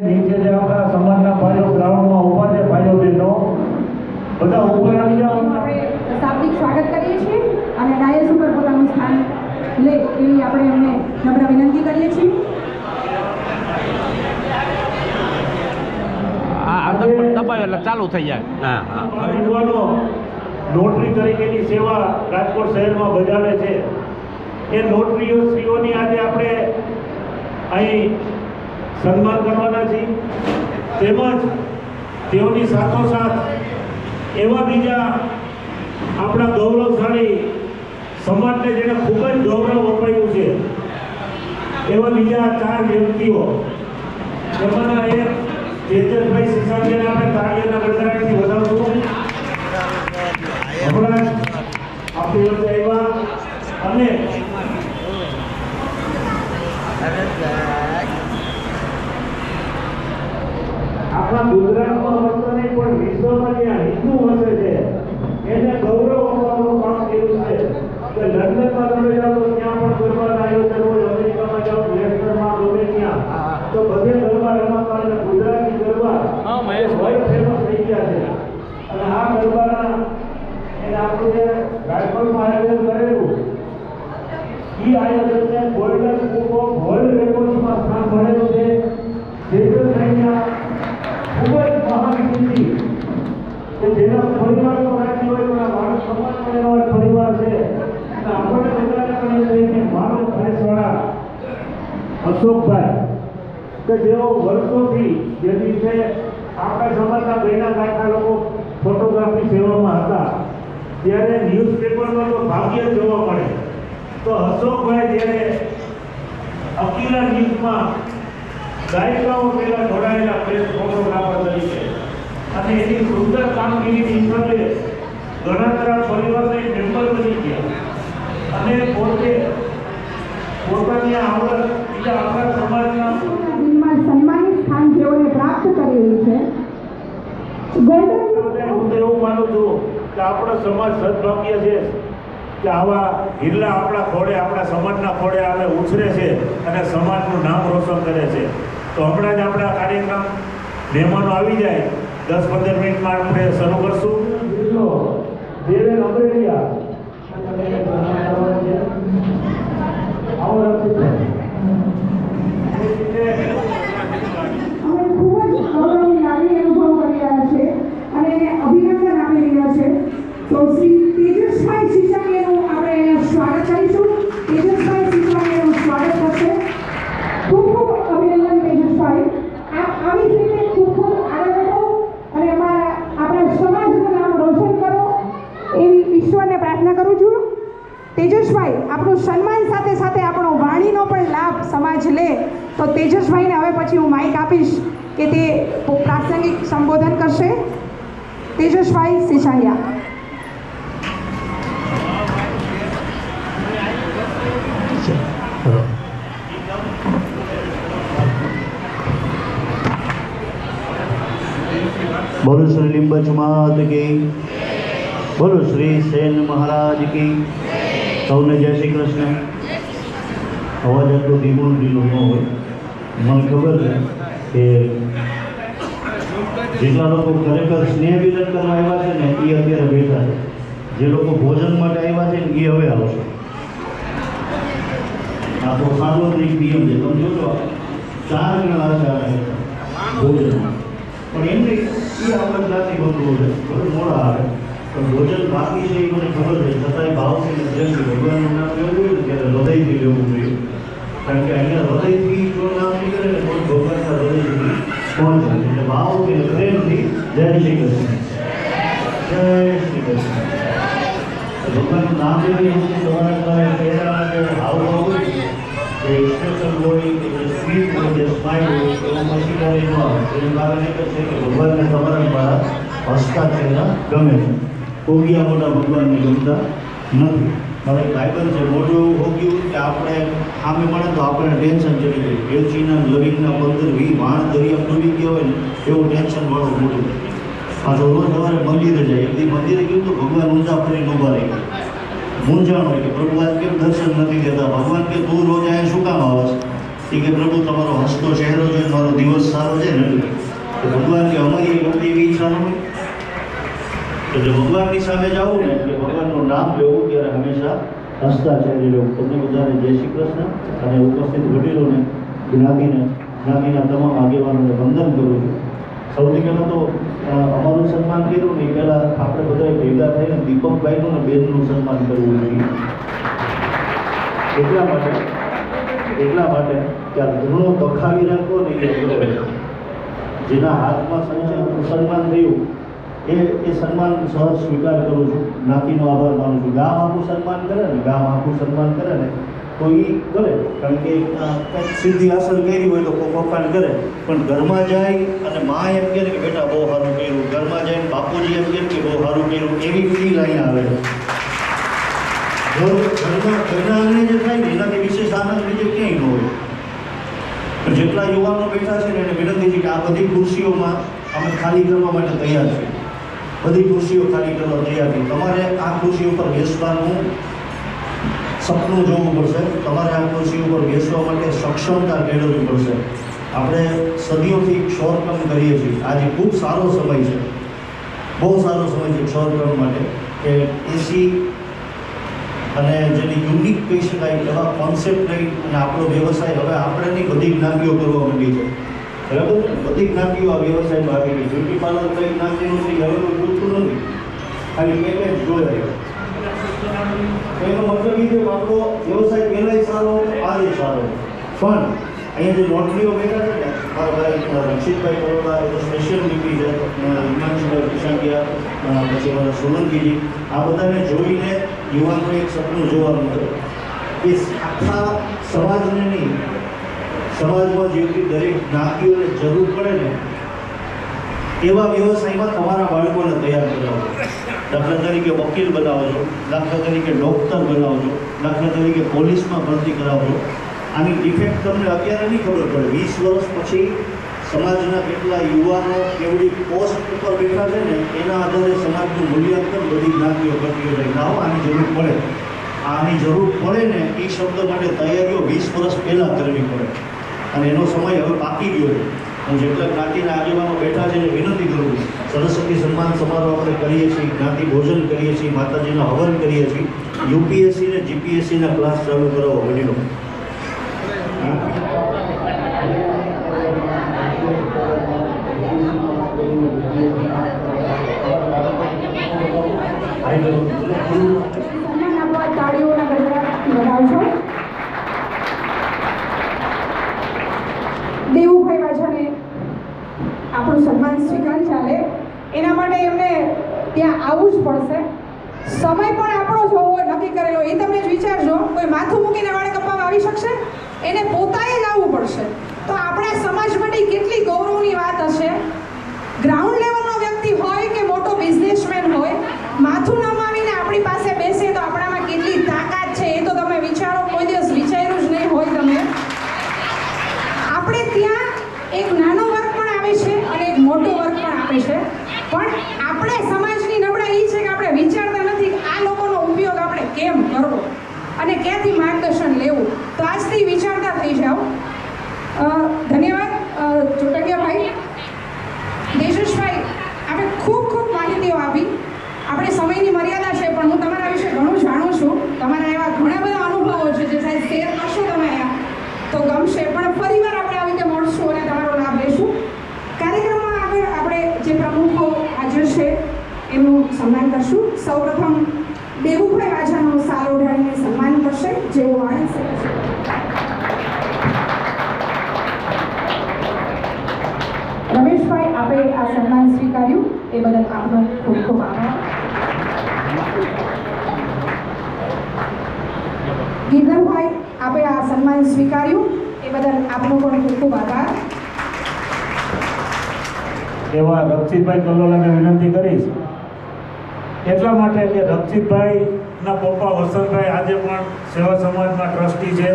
નીચે જે આપણા સમાજના ભાઈઓ ગ્રાઉન્ડમાં ઊભા છે ભાઈઓ બહેનો બધા ઉપર આવી જાઓ આપણે શાબ્દિક સ્વાગત કરીએ છીએ અને ડાયસ ઉપર પોતાનું સ્થાન લે એવી આપણે એમને નમ્ર વિનંતી કરીએ છીએ. આ આ દબ- એટલે ચાલુ થઈ જાય. હા. હા યુવાનો નોટરી તરીકેની સેવા રાજકોટ શહેરમાં બજાવે છે. એ નોટરીઓ શ્રીઓની આજે આપણે અહીં સન્માન કરવાના છીએ. તેમજ તેઓની સાથોસાથ એવા બીજા આપણા ગૌરવશાળી સમાજને જેને ખૂબ જ ગૌરવ અપાયું છે, એવા બીજા ચાર વ્યક્તિઓ. એમાંના એક તેજસભાઈ સિસાગીને આપણે તાળીઓના ગણગણાટથી વધાવશું. હમણાં આપણી વચ્ચે અને આપણા ગુજરાતમાં વસતો નહીં પણ વિશ્વમાં જ્યાં હિન્દુ વસે છે એને ગૌરવ આપવાનું કામ કર્યું છે કે લંડનમાં તમે જાઓ તો ત્યાં પણ ગરબાના આયોજન હોય અમેરિકામાં જાઓ લેસ્ટરમાં ગમે ત્યાં તો બધે ગરબા રમાતા અને ગુજરાતી ગરબા હા, મહેશભાઈ. ફેમસ થઈ ગયા છે અને આ ગરબાના એને આપણું જે રાજકોટમાં આયોજન કરેલું ઈ આયોજનને ગોલ્ડન બુક ઓફ વર્લ્ડ રેકોર્ડ્સમાં સ્થાન મળેલું છે દેશના ખૂબ જ મહાન કીર્તિ કે જેના પરિવાર તો રાજ્ય હોય પણ આ માનવ સમાજ પણ એનો એક પરિવાર છે અને આપણને બધાને પણ એમ છે કે માનવ ફરેશવાળા અશોકભાઈ કે જેઓ વર્ષોથી જે દિવસે આપણા સમાજના ગયના ગાયના લોકો ફોટોગ્રાફી સેવામાં હતા, ત્યારે ન્યૂઝપેપરમાં તો ભાગ્ય જોવા મળે. તો અશોકભાઈ જ્યારે અકીલા ન્યૂઝમાં દાયકાઓ પહેલા જોડાયેલા પ્રેસ ફોટોગ્રાફર તરીકે અને એની સુંદર કામગીરીની હિસાબે ઘણા પરિવારના પરિવારને મેમ્બર બની ગયા. અને પોતે પોતાની આવડત બીજા આપણા સમાજના સન્માનિત સ્થાન જેઓને પ્રાપ્ત કરેલું છે. ગોલ્ડન હું તો એવું માનું છું કે આપણો સમાજ સદભાગ્ય છે કે આવા હિલ્લા આપણા ખોડે આપણા સમાજના ખોડે આવે ઉછરે છે અને સમાજનું નામ રોશન કરે છે. તો હમણાં જ આપણા કાર્યક્રમ મહેમાનો આવી જાય. દસ પંદર મિનિટમાં આપણે શરૂ કરશું. દેવેન અમરેલિયા આવો અમે ખૂબ જ ગૌરવની લાગણી અનુભવ કરી રહ્યા છે અને એને અભિનંદન આપી રહ્યા છે તો શ્રી તેજસભાઈ સિસોદિયાનું આપણે અહીંયા સ્વાગત કરીશું તેજસભાઈ સિસોદિયાનું સ્વાગત થશે ખૂબ ખૂબ અભિનંદન તેજસભાઈ આપ આવી જ રીતે ખૂબ ખૂબ આગળ વધો અને અમારા આપણા સમાજનું નામ રોશન કરો એવી ઈશ્વરને પ્રાર્થના કરું છું તેજસભાઈ આપણું સન્માન સાથે સાથે આપણો વાણીનો પણ લાભ સમાજ લે તો તેજસભાઈને હવે પછી હું માઇક આપીશ કે તે પ્રાસંગિક સંબોધન કરશે. તેજસભાઈ સિસાલિયા બોલો શ્રી લીંબચ માત કી. બોલો શ્રી સેન મહારાજ કી. સૌને જય શ્રી કૃષ્ણ. અવાજ આટલો ધીમો ઢીલો ન હોય. મને ખબર છે કે જેટલા લોકો ખરેખર સ્નેહ વિલન કરવા આવ્યા છે ને એ અત્યારે બેઠા છે. જે લોકો ભોજન માટે આવ્યા છે ને એ હવે આવશે. આ તો સાર્વત્રિક નિયમ છે. તમે જોજો, ચાર ગણા છે આ ભોજનમાં. પણ એમને એ આપણે જાતિ બંધુઓ છે. બધું મોડા આવે, પણ ભોજન બાકી છે એ મને ખબર છે. છતાંય ભાવથી ને ભગવાન નામ જોઈએ ને, ત્યારે હૃદયથી લેવું જોઈએ. કારણ કે અહીંયા હૃદયથી જો નામ નીકળે ને તો ભગવાનના હૃદય કોણ જાય એટલે ભાવ કે પ્રેમથી જય શ્રી કૃષ્ણ. જય શ્રી કૃષ્ણ. ભગવાનનું તમારા તમારે હોય કે હોય કે જે હોય, જે સ્માઇલ હોય એવું મશીનરી ન આવે એનું કારણ એક છે કે ભગવાનને તમારા દ્વારા હસતા ગમે છે. મોટા ભગવાનને ગમતા નથી. મારે ભાઈબંધ છે મોટું એવું હોગ્યું કે આપણે સામે મળે તો આપણે ટેન્શન ચડી ગયું. વેલચીના લવિંગના પંદર વી વાણ દરિયા ડૂબી ગયા હોય ને, એવું ટેન્શન વાળું મોટું. તો રોજ સવારે મંદિરે જાય. એકદી મંદિરે ગયું તો ભગવાન ઊંચા ફરીને ઊભા રહી ગયા. મૂંઝાણ હોય કે પ્રભુ આજ કેમ દર્શન નથી દેતા? ભગવાન કે તું રોજ અહીંયા શું કામ આવે છે? એ કે પ્રભુ, તમારો હસતો ચહેરો છે, મારો દિવસ સારો છે ને? તો ભગવાન કે અમારી વખતે એવી ઈચ્છા હોય એટલે ભગવાનની સામે જાવું ને, એટલે ભગવાનનું નામ લેવું ત્યારે હંમેશા હસતા લોકો તમને બધાને જય શ્રી કૃષ્ણ અને ઉપસ્થિત વડીલોને જ્ઞાતિને જ્ઞાતિના તમામ આગેવાનોને વંદન કરું છું. સૌથી પહેલાં તો અમારું સન્માન કર્યું ને પહેલાં આપણે બધાએ ભેગા થઈને દીપકભાઈનું ને બેનનું સન્માન કરવું જોઈએ. એટલા માટે એટલા માટે કે આ ધૂણો તખાવી રાખવો ને જેના હાથમાં સન્માન થયું એ એ સન્માન સહજ સ્વીકાર કરું છું. જ્ઞાતિનો આભાર માનું છું. ગામ આખું સન્માન કરે ને, ગામ આખું સન્માન કરે ને, તો એ કરે. કારણ કે કંઈક સિદ્ધિ હાંસલ કરી હોય તો પપ્પાને કરે. પણ ઘરમાં જાય અને મા એમ કહે કે, બેટા, બહુ સારું કર્યું. ઘરમાં જાય બાપુજી એમ કહે કે, બહુ સારું કર્યું. એવી ફીલ અહીંયા આવે છે. ઘર ઘરમાં ઘરના જે થાય એનાથી વિશેષ આનંદ બીજે ક્યાંય ન હોય. જેટલા યુવાનો બેઠા છે ને, એને વિનંતી છે કે આ બધી ખુરશીઓમાં અમે ખાલી કરવા માટે તૈયાર છીએ. બધી ખુરશીઓ ખાલી કરવા તૈયાર છે. તમારે આ ખુરશી ઉપર બેસવાનું સપનું જોવું પડશે. તમારે આ ખુરશી ઉપર બેસવા માટે સક્ષમતા કેળવવી પડશે. આપણે સદીઓથી ક્ષોરકર્મ કરીએ છીએ. આજે ખૂબ સારો સમય છે. બહુ સારો સમય છે ક્ષોરકર્મ માટે કે એસી અને જેને યુનિક કહી શકાય એવા કોન્સેપ્ટ લઈ અને આપણો વ્યવસાય. હવે આપણે બધી જ્ઞાનીઓ કરવા માંડી છે બરાબર? બધી જ્ઞાતિઓ આ વ્યવસાયમાં આવી ગઈ બ્યુટી પાર્લર કઈ જ્ઞાતિનું છે હવે પૂરતું નથી. ખાલી પેકેજ જોઈ એનો મતલબ એ કે આપણો વ્યવસાય પહેલાંય સારો આજે સારો પણ અહીંયા જે નોટરીઓ બેઠા છે ને, મારા ભાઈ રક્ષિતભાઈ કરોડા, એ તો સ્પેશિયલ ડીપી છે હિમાંશુભાઈ કિશાકિયા પછી મારા સોલંકીજી, આ બધાને જોઈને યુવાનોને એક સપનું જોવાનું છે કે આખા સમાજને નહીં સમાજમાં જેટલી દરેક જ્ઞાતિઓને જરૂર પડે ને, એવા વ્યવસાયમાં તમારા બાળકોને તૈયાર કરાવો. દાખલા તરીકે વકીલ બનાવો છો દાખલા તરીકે ડૉક્ટર બનાવો છો દાખલા તરીકે પોલીસમાં ભરતી કરાવો છો આની ડિફેક્ટ તમને અત્યારે નહીં ખબર પડે. વીસ વર્ષ પછી સમાજના કેટલા યુવાનો કેવડી પોસ્ટ ઉપર બેઠા છે ને, એના આધારે સમાજનું મૂલ્યાંકન બધી જ્ઞાતિઓ કરતી હોય ના આની જરૂર પડે. આની જરૂર પડે ને એ શબ્દ માટે તૈયારીઓ વીસ વર્ષ પહેલાં કરવી પડે. અને એનો સમય હવે પાકી ગયો છે. હું જેટલા જ્ઞાતિના આગેવાનો બેઠા છે વિનંતી કરું સરસ્વતી સન્માન સમારોહ આપણે કરીએ છીએ, જ્ઞાતિ ભોજન કરીએ છીએ, માતાજીનો હવન કરીએ છીએ. યુપીએસસી ને જીપીએસસીના ક્લાસ ચાલુ કરાવો, વડીલો. સન્માન આપવા તાળીઓના ગણગણાટથી વધાવશો દેવુભાઈ વાછાને આપણું સન્માન સ્વીકાર ચાલે એના માટે એમને ત્યાં આવવું જ પડશે સમય પણ આપણો જ હોવો નક્કી કરેલો એ તમે જ વિચારજો કોઈ માથું મૂકીને વાળ કપાવવા આવી શકશે એને પોતાએ જ આવવું પડશે તો આપણા સમાજ માટે કેટલી ગૌરવની વાત હશે ગ્રાઉન્ડ લેવલનો વ્યક્તિ હોય કે મોટો બિઝનેસમેન હોય માથું નમાવીને આપણી પાસે બેસે તો આપણામાં કેટલી તાકાત છે એ તો તમે વિચારો કોઈ દિવસ વિચાર્યું જ નહીં હોય તમે આપણે ત્યાં એક નાનો વર્ગ પણ આવે છે અને એક મોટો વર્ગ પણ આપે છે પણ આપણે સમાજની નબળાઈ એ છે કે આપણે વિચારતા નથી કે આ લોકોનો ઉપયોગ આપણે કેમ કરવો અને ક્યાંથી માર્ગદર્શન લેવું તો આજથી વિચારતા થઈ જાઓ અ, ધન્યવાદ અ, ચુટકિયાભાઈ દેશેશભાઈ આપણે ખૂબ ખૂબ માહિતીઓ આપી આપણે સમયની મર્યાદા છે પણ હું તમારા વિશે ઘણું જાણું છું તમારા એવા ઘણા બધા અનુભવો છે જે સાહેબ શેર કરશો તમે અહીંયા તો ગમશે પણ ફરીવાર આપણે આવી રીતે મળશું અને તમારો લાભ લેશું કાર્યક્રમમાં આગળ આપણે જે પ્રમુખો હાજર છે એમનું સન્માન કરશું સૌપ્રથમ દેવુભાઈ વાજાનો સાલ ઓઢાડીને સન્માન કરશે જેઓ વાણી શકે છે રમેશભાઈ, આપે આ સન્માન સ્વીકાર્યું. એ બદલ આપનો ખૂબ ખૂબ આભાર. ગિરધરભાઈ, આપે આ સન્માન સ્વીકાર્યું. એ બદલ આપનો પણ ખૂબ ખૂબ આભાર. એવા રક્ષિતભાઈ કલોલાને વિનંતી કરીશ. એટલા માટે કે રક્ષિતભાઈના પપ્પા વસંતભાઈ આજે પણ સેવા સમાજમાં ટ્રસ્ટી છે.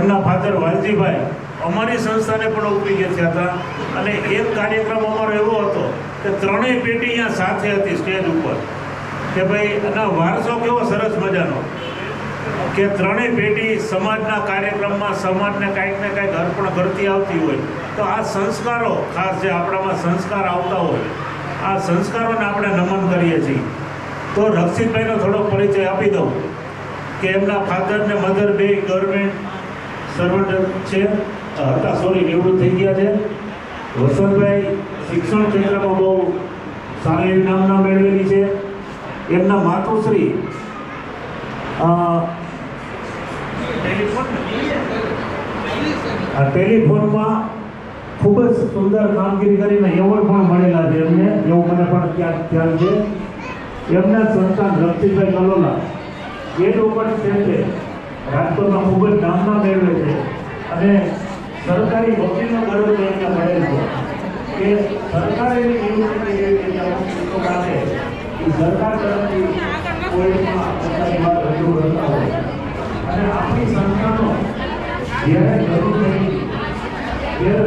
એમના ફાધર વાલજીભાઈ અમારી સંસ્થાને પણ ઉપયોગી ગયા હતા. અને એક કાર્યક્રમ અમારો એવો હતો કે ત્રણેય પેટી અહીંયા સાથે હતી સ્ટેજ ઉપર. કે ભાઈ એના વારસો કેવો સરસ મજાનો. કે ત્રણેય પેઢી સમાજના કાર્યક્રમમાં સમાજને કાંઈક ને કાંઈક અર્પણ કરતી આવતી હોય. તો આ સંસ્કારો, ખાસ જે આપણામાં સંસ્કાર આવતા હોય, આ સંસ્કારોને આપણે નમન કરીએ છીએ. તો રક્ષિતભાઈનો થોડો પરિચય આપી દઉં કે એમના ફાધર ને મધર બે ગવર્મેન્ટ સર્વન્ટ છે. હતા સોરી નિવૃત્ત થઈ ગયા છે. વસંતભાઈ શિક્ષણ ક્ષેત્રમાં બહુ સારી એવી નામના મેળવેલી છે. એમના માતુશ્રી આ ટેલિફોનમાં ખૂબ જ સુંદર કામગીરી કરીને એવોર્ડ પણ મળેલા છે એમને, એવું મને પણ ક્યાંક ખ્યાલ છે. એમના સંતાન રક્ષિતભાઈ કલોલા એ લોકો છે રાજકોટમાં ખૂબ જ નામના મેળવે છે. અને સરકારી વકીલનો ગર્વ જોઈને મળેલ કે સરકારે એવી માટે સરકાર તરફથી કોઈમાં અને આપણી સંસ્થાનો જ્યારે જરૂર પડી ત્યારે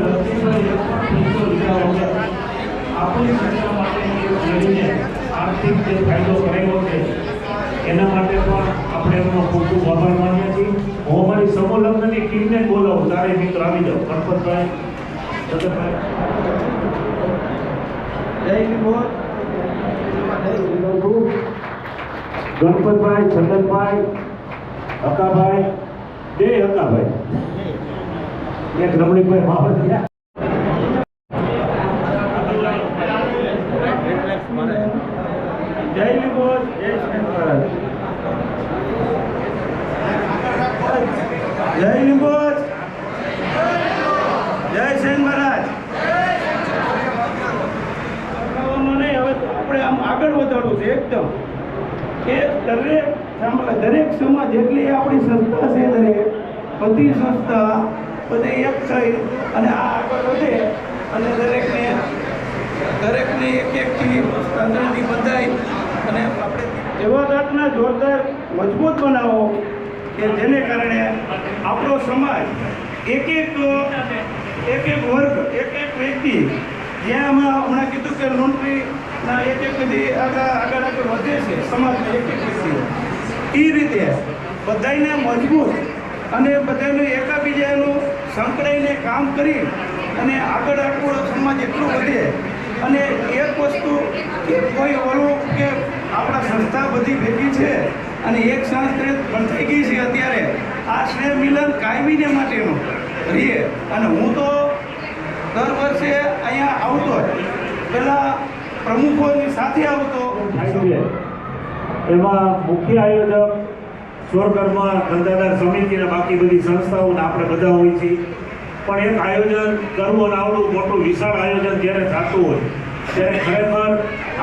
આપણી સંસ્થા માટે આર્થિક જે ફાયદો કરેલો છે, એના માટે પણ આપણે એમનો ખૂબ ખૂબ આભાર માનીએ છીએ. હું અમારી સમૂહલગ્નની ટીમને બોલાવું. તારે મિત્ર આવી જાઓ. ગણપતભાઈ ગણપતભાઈ છગનભાઈ હકાભાઈ. બે હકાભાઈ. એક રમણીભાઈ માવતિયા જય લીબોજ જય શંકર જય નિંબોજ જય સેન મહારાજ અટકાવવામાં નહીં હવે તો આપણે આમ આગળ વધારવું છે એકદમ. કે દરેક દરેક સમાજ જેટલી આપણી સંસ્થા છે દરેક. બધી સંસ્થા, બધે એક થઈ અને આ આગળ વધે અને દરેકને દરેકને એક એકથી તંત્રથી બંધાય અને આપણે એવા જાતના જોરદાર મજબૂત બનાવો કે જેને કારણે આપણો સમાજ એક એક એક એક વર્ગ, એક એક વ્યક્તિ, જ્યાં અમે હમણાં કીધું કે લોન્ટ્રીના એક એક બધી આગળ આગળ વધે છે, સમાજના એક એક વ્યક્તિઓ. એ રીતે બધાને મજબૂત અને બધાને એકાબીજાનું સંકળાઈને કામ કરી અને આગળ આપણો સમાજ એટલો વધે. અને એક વસ્તુ કે કોઈ ઓલું કે આપણા સંસ્થા બધી ભેગી છે અને એક સંસ્કૃત પણ થઈ ગઈ છે અત્યારે, આ સ્નેહ મિલન કાયમીને માટેનું રહીએ અને હું તો દર વર્ષે અહીંયા આવતો જ. પહેલાં પ્રમુખોની સાથે આવતો એમાં મુખ્ય આયોજક સ્વરકર્મા ધંધાદાર અને બાકી બધી સંસ્થાઓને આપણે બધા હોય છીએ. પણ એક આયોજન કરવું અને આવડું મોટું વિશાળ આયોજન જ્યારે થતું હોય, ત્યારે ખરેખર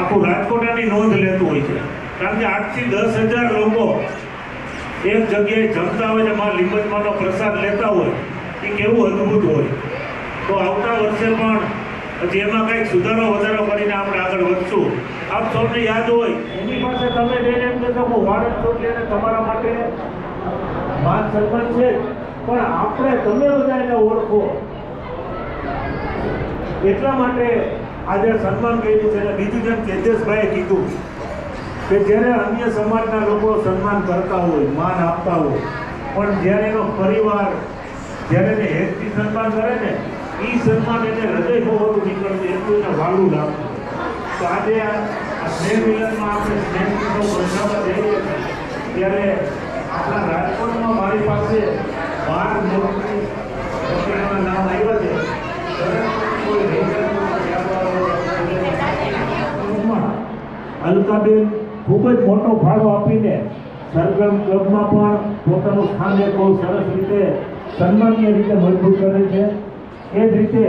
આખું રાજકોટાની નોંધ લેતું હોય છે. કારણ કે આઠથી દસ હજાર લોકો એક જગ્યાએ જમતા હોય ને માં લીંબચમાંનો પ્રસાદ લેતા હોય, એ કેવું અદ્ભુત હોય. તો આવતા વર્ષે પણ હજી એમાં કંઈક સુધારો વધારો કરીને આપણે આગળ વધશું. આપ સૌને યાદ હોય, એની પાસે તમે જઈને એમ કહેશો કે વાળદ ચોટલી અને તમારા માટે માન સન્માન છે. પણ આપણે તમે બધા એને ઓળખો. એટલા માટે આજે સન્માન કર્યું છે અને બીજું જેમ તેજસભાઈએ કીધું કે જ્યારે અન્ય સમાજના લોકો સન્માન કરતા હોય, માન આપતા હોય, પણ જ્યારે એનો પરિવાર જ્યારે એને હેતથી સન્માન કરે ને એ સન્માન એને હૃદય હોવાનું નીકળતું એટલું એને વાળું લાગતું તો આજે આ સ્નેહ મિલનમાં આપણે સ્નેહ બંધાવા જઈએ ત્યારે આપણા રાજકોટમાં મારી પાસે બાર મોટી વકીલોના નામ આવ્યા છે. અલકાબેન ખૂબ જ મોટો ફાળો આપીને સરગમ ક્લબમાં પણ પોતાનું સ્થાન એક બહુ સરસ રીતે સન્માનીય રીતે મજબૂત કરે છે. એ રીતે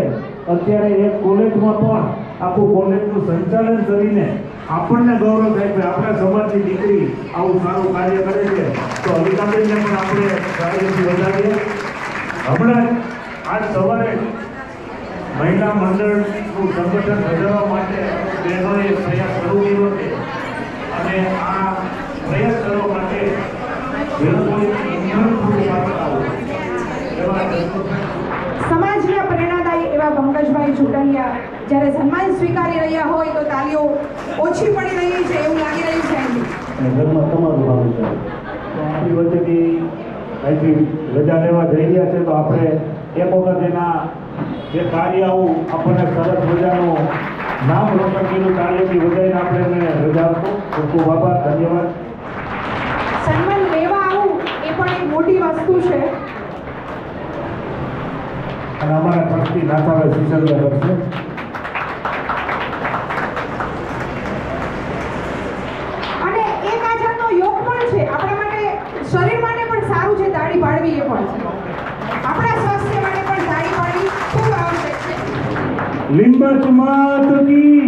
અત્યારે એક કોલેજમાં પણ આખું કોલેજનું સંચાલન કરીને આપણને ગૌરવ થાય કે આપણા સમાજની દીકરી આવું સારું કાર્ય કરે છે. તો અલિકાબેનને પણ આપણે કાર્યથી વધારીએ. હમણાં આજ સવારે મહિલા મંડળનું સંગઠન વધારવા માટે બહેનોએ પ્રયાસ શરૂ કર્યો છે. અને આ પ્રયાસ કરવા માટે જે કોઈ ઇન્ધન પૂરું પાડતા હોય એવા દર્શકો સમાજના પ્રેરણાદાયી એવા પંકજભાઈ ચુટલિયા જ્યારે સન્માન સ્વીકારી રહ્યા હોય તો તાલીઓ ઓછી પડી રહી છે એવું લાગી રહ્યું છે ઘરમાં તમારું ભાવ છે. તો આપણી વચ્ચેથી અહીંથી રજા લેવા જઈ રહ્યા છે તો આપણે એક વખત એના જે કાર્ય આવું આપણને સરસ મજાનું નામ રોશન કર્યું કાર્યથી વધારીને આપણે એમને રજા આપો ખૂબ ખૂબ આભાર ધન્યવાદ. સન્માન લેવા આવું એ પણ એક મોટી વસ્તુ છે. અને અમારા ટ્રસ્ટી નાથાભાઈ સિસલિયા કરશે. लिंबा मात की